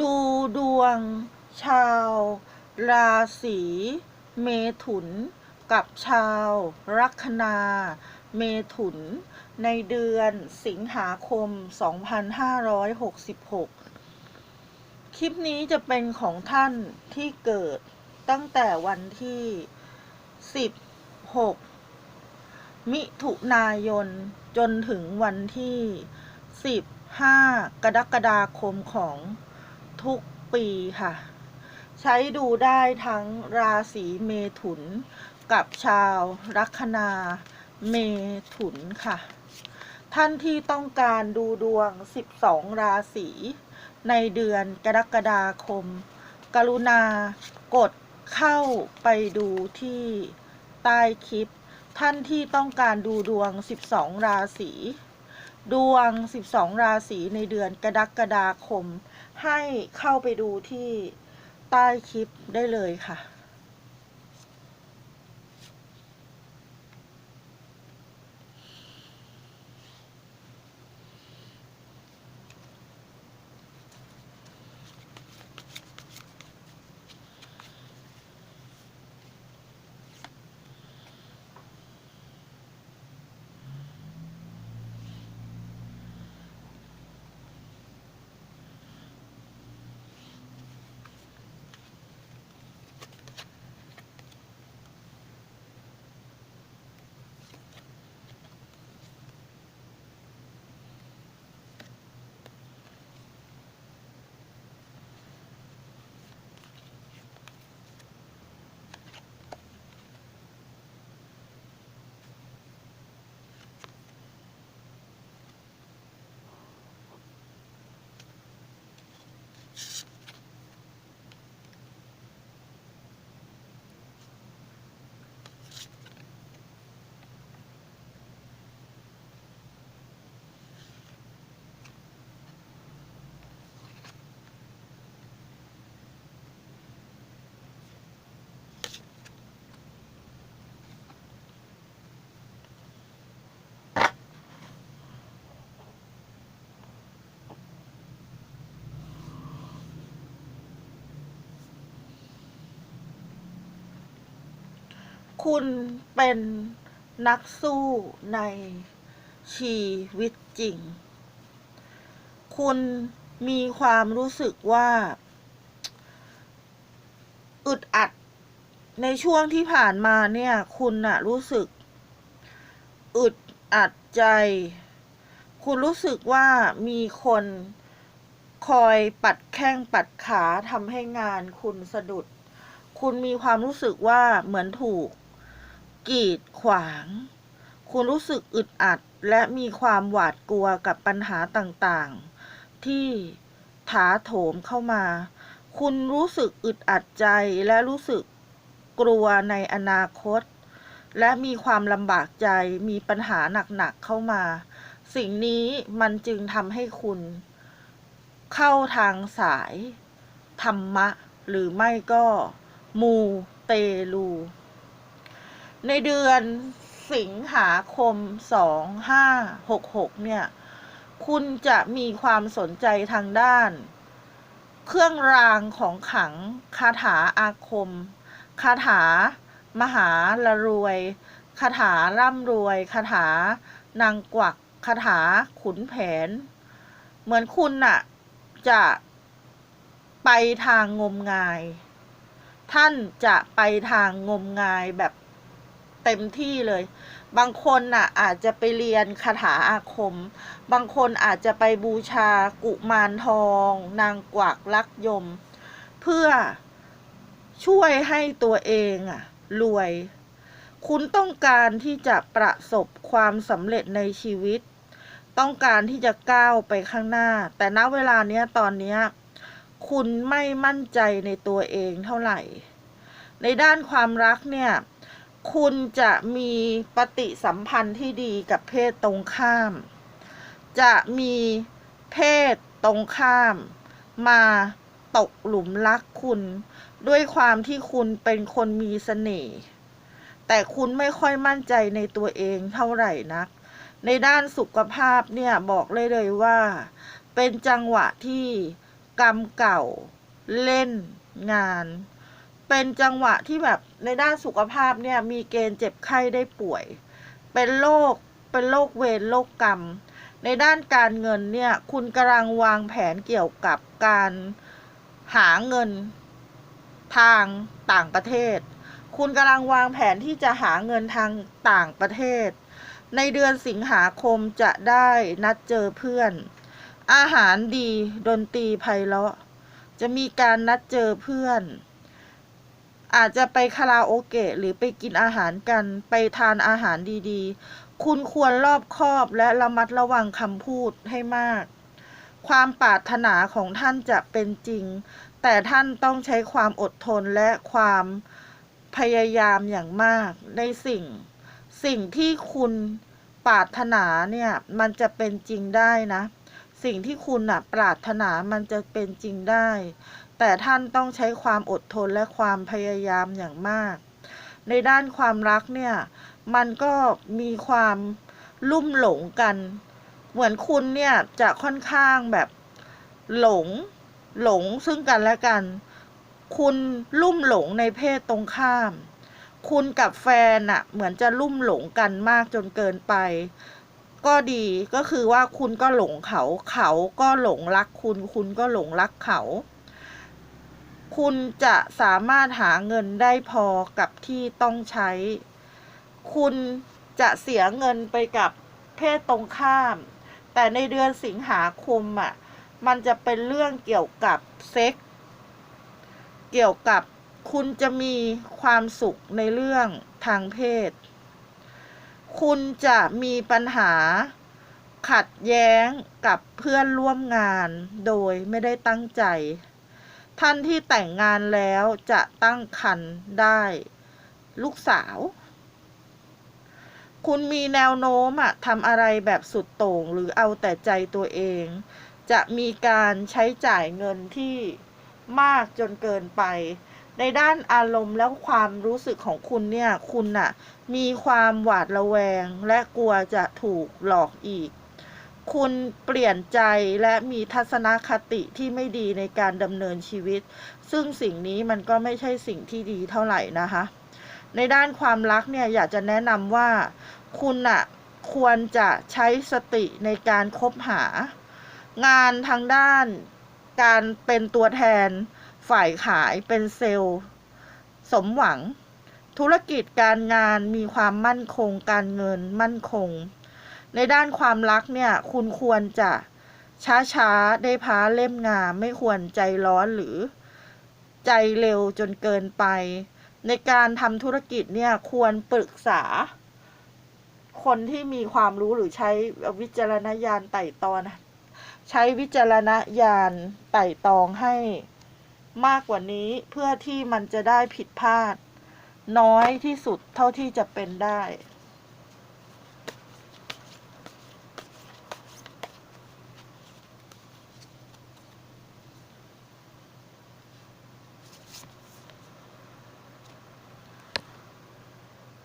ดูดวง ชาว ราศีเมถุน กับชาวลัคนา เมถุน ในเดือนสิงหาคม 2566 คลิปนี้จะเป็นของท่านที่เกิดตั้งแต่วันที่ 16 มิถุนายน จนถึงวันที่15กรกฎาคมของ ทุกปีค่ะ ใช้ดูได้ทั้งราศีเมถุน กับชาวลัคนาเมถุนค่ะ ท่านที่ต้องการดูดวง 12 ราศีในเดือนกรกฎาคม กรุณากดเข้าไปดูที่ใต้คลิป ท่านที่ต้องการดูดวง 12 ราศี ดวง 12 ราศีในเดือนกรกฎาคม ให้เข้าไปดูที่ใต้คลิปได้เลยค่ะ คุณเป็นนักสู้ในชีวิตจริง คุณมีความรู้สึกว่า อึดอัดในช่วงที่ผ่านมาเนี่ย คุณนะรู้สึก อึดอัดใจ คุณรู้สึกว่ามีคนคอยปัดแข้งปัดขาทำให้งานคุณสะดุด คุณมีความรู้สึกว่าเหมือนถูก กีดขวาง คุณรู้สึกอึดอัดและมีความหวาดกลัวกับปัญหาต่างๆ ที่ถาโถมเข้ามา คุณรู้สึกอึดอัดใจและรู้สึกกลัวในอนาคต และมีความลำบากใจมีปัญหาหนักๆเข้ามา สิ่งนี้มันจึงทำให้คุณ เข้าทางสาย ธรรมะ หรือไม่ก็ มูเตลู ในเดือนสิงหาคม 2566 เนี่ย คุณจะมีความสนใจทางด้าน เครื่องรางของขังคาถาอาคม คาถามหาละรวย คาถาร่ำรวย คาถานางกวัก คาถาขุนแผน เหมือนคุณน่ะ จะไปทางงมงาย ท่านจะไปทางงมงายแบบ เต็มที่เลย บางคนน่ะอาจจะไปเรียนคาถาอาคม บางคนอาจจะไปบูชากุมารทอง นางกวักลักยม เพื่อช่วยให้ตัวเองอะรวย คุณต้องการที่จะประสบความสำเร็จในชีวิต ต้องการที่จะก้าวไปข้างหน้า แต่ณเวลาเนี้ยตอนเนี้ยคุณไม่มั่นใจในตัวเองเท่าไหร่ ในด้านความรักเนี่ย คุณจะมีปฏิสัมพันธ์ที่ดีกับเพศตรงข้าม จะมีเพศตรงข้าม มาตกหลุมรักคุณ ด้วยความที่คุณเป็นคนมีเสน่ห์ แต่คุณไม่ค่อยมั่นใจในตัวเองเท่าไหร่นัก ในด้านสุขภาพเนี่ยบอกเลยเลยว่า เป็นจังหวะที่กรรมเก่าเล่นงาน เป็นจังหวะที่แบบในด้านสุขภาพเนี่ยมีเกณฑ์เจ็บไข้ได้ป่วย เป็นโรคเป็นโรคเวรโรคกรรม ในด้านการเงินเนี่ยคุณกำลังวางแผนเกี่ยวกับการหาเงินทางต่างประเทศ คุณกำลังวางแผนที่จะหาเงินทางต่างประเทศ ในเดือนสิงหาคมจะได้นัดเจอเพื่อน อาหารดีดนตรีไพเราะ จะมีการนัดเจอเพื่อน อาจจะไปคาราโอเกะหรือไปกินอาหารกัน ไปทานอาหารดีๆ คุณควรรอบคอบและระมัดระวังคำพูดให้มาก ความปรารถนาของท่านจะเป็นจริง แต่ท่านต้องใช้ความอดทนและความพยายามอย่างมากในสิ่ง สิ่งที่คุณปรารถนาเนี่ยมันจะเป็นจริงได้นะ สิ่งที่คุณน่ะปรารถนามันจะเป็นจริงได้ แต่ท่านต้องใช้ความอดทนและความพยายามอย่างมาก ในด้านความรักเนี่ย มันก็มีความลุ่มหลงกัน เหมือนคุณเนี่ยจะค่อนข้างแบบหลงหลงซึ่งกันและกัน คุณลุ่มหลงในเพศตรงข้าม คุณกับแฟนอะเหมือนจะลุ่มหลงกันมากจนเกินไป ก็ดีก็คือว่าคุณก็หลงเขา เขาก็หลงรักคุณ คุณก็หลงรักเขา คุณจะสามารถหาเงินได้พอกับที่ต้องใช้ คุณจะเสียเงินไปกับเพศตรงข้าม แต่ในเดือนสิงหาคมอะ มันจะเป็นเรื่องเกี่ยวกับเซ็ก เกี่ยวกับคุณจะมีความสุขในเรื่องทางเพศ คุณจะมีปัญหาขัดแย้งกับเพื่อนร่วมงานโดยไม่ได้ตั้งใจ ท่านที่แต่งงานแล้วจะตั้งครรภ์ได้ ลูกสาว คุณมีแนวโน้มอะทำอะไรแบบสุดโต่งหรือเอาแต่ใจตัวเอง จะมีการใช้จ่ายเงินที่มากจนเกินไป ในด้านอารมณ์แล้วความรู้สึกของคุณเนี่ย คุณน่ะมีความหวาดระแวงและกลัวจะถูกหลอกอีก คุณเปลี่ยนใจและมีทัศนคติที่ไม่ดีในการดำเนินชีวิต ซึ่งสิ่งนี้มันก็ไม่ใช่สิ่งที่ดีเท่าไหร่นะคะ ในด้านความรักเนี่ยอยากจะแนะนำว่าคุณน่ะควรจะใช้สติในการคบหา งานทางด้านการเป็นตัวแทน ฝ่ายขายเป็นเซลล์ สมหวัง ธุรกิจการงานมีความมั่นคงการเงินมั่นคง ในด้านความรักเนี่ย คุณควรจะช้าๆได้พ้าเล่มงาม ไม่ควรใจร้อนหรือใจเร็วจนเกินไป ในการทำธุรกิจเนี่ยควรปรึกษา คนที่มีความรู้หรือใช้วิจารณญาณไต่ตอนใช้วิจารณญาณไต่ตองให้มากกว่านี้เพื่อที่มันจะได้ผิดพลาด น้อยที่สุดเท่าที่จะเป็นได้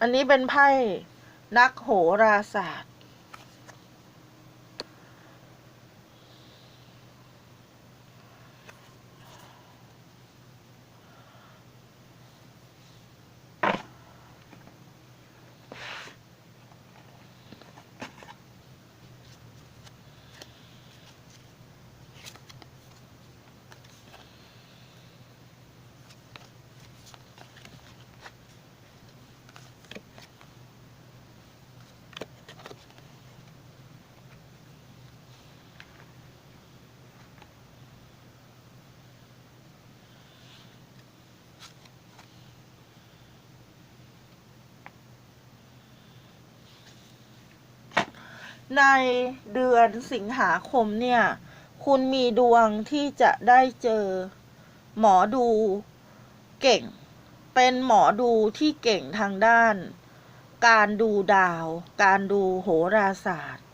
อันนี้เป็นไพ่นักโหราศาสตร์ ในเดือนสิงหาคมเนี่ย คุณมีดวงที่จะได้เจอหมอดูเก่ง เป็นหมอดูที่เก่งทางด้าน การดูดาว การดูโหราศาสตร์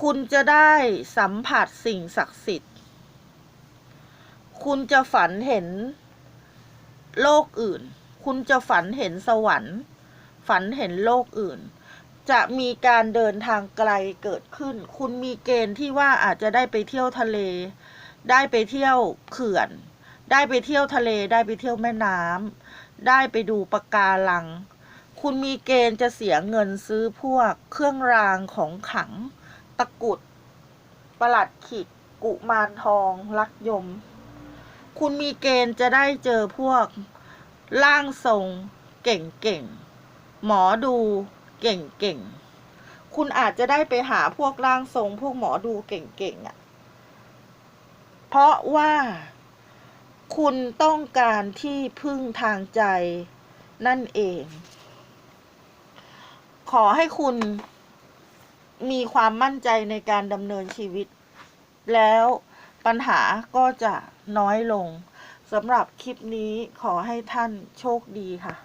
คุณจะได้สัมผัสสิ่งศักดิ์สิทธิ์ คุณจะฝันเห็นโลกอื่น คุณจะฝันเห็นสวรรค์ ฝันเห็นโลกอื่น จะมีการเดินทางไกลเกิดขึ้น คุณมีเกณฑ์ที่ว่าอาจจะได้ไปเที่ยวทะเล ได้ไปเที่ยวเขื่อน ได้ไปเที่ยวทะเล ได้ไปเที่ยวแม่น้ำได้ไปดูปะการัง คุณมีเกณฑ์จะเสียเงินซื้อพวกเครื่องรางของขลัง ตะกุด ประหลัดขิกกุมารทอง ลักยม คุณมีเกณฑ์จะได้เจอพวกร่างทรง เก่งๆ หมอดู เก่งๆ คุณอาจจะได้ไปหาพวกร่างทรงพวกหมอดูเก่งๆอะ เพราะว่าคุณต้องการที่พึ่งทางใจนั่นเอง ขอให้คุณมีความมั่นใจในการดำเนินชีวิต แล้วปัญหาก็จะน้อยลงสำหรับคลิปนี้ขอให้ท่านโชคดีค่ะ